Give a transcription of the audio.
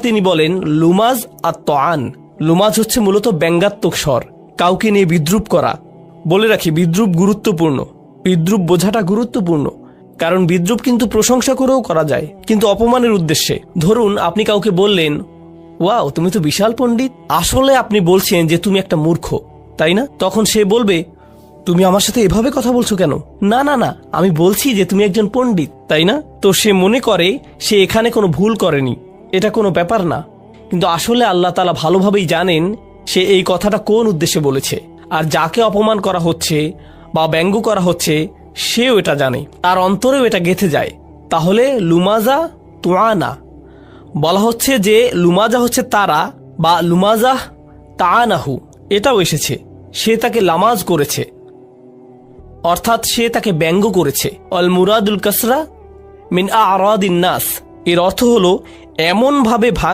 তিনি বলেন, লুমাজ আর তআন। লুমাজ হচ্ছে মূলত ব্যঙ্গাত্মক স্বর, কাউকে নিয়ে বিদ্রুপ করা। বলে রাখি, বিদ্রুপ গুরুত্বপূর্ণ। বিদ্রুপ বোঝাটা গুরুত্বপূর্ণ। কারণ বিদ্রুপ কিন্তু প্রশংসা করেও করা যায়, কিন্তু অপমানের উদ্দেশ্যে। ধরুন, আপনি কাউকে বললেন, ওয়াও, তুমি তো বিশাল পণ্ডিত। আসলে আপনি বলছেন যে তুমি একটা মূর্খ। তাই না? তখন সে বলবে, তুমি আমার সাথে এভাবে কথা বলছো কেন? না না না, আমি বলছি যে তুমি একজন পণ্ডিত। তাই না? তো সে মনে করে, সে এখানে কোনো ভুল করেনি। এটা কোনো ব্যাপার না। কিন্তু আসলে আল্লাহ তালা ভালোভাবেই জানেন সে এই কথাটা কোন উদ্দেশ্যে বলেছে। আর যাকে অপমান করা হচ্ছে বা ব্যঙ্গ করা হচ্ছে, সেও এটা জানে। তার অন্তরেও এটা গেথে যায়। তাহলে লুমাজা তোয়ানা বলা হচ্ছে যে লুমাজা হচ্ছে তারা বা লুমাজা তানাহু এটাও এসেছে। সে তাকে লামাজ করেছে। অর্থাৎ সে তাকে ব্যঙ্গ করেছে। অল মুরাদুল কাসরা মিন আরাদিন নাস। এর অর্থ হলো এমনভাবে ভাগ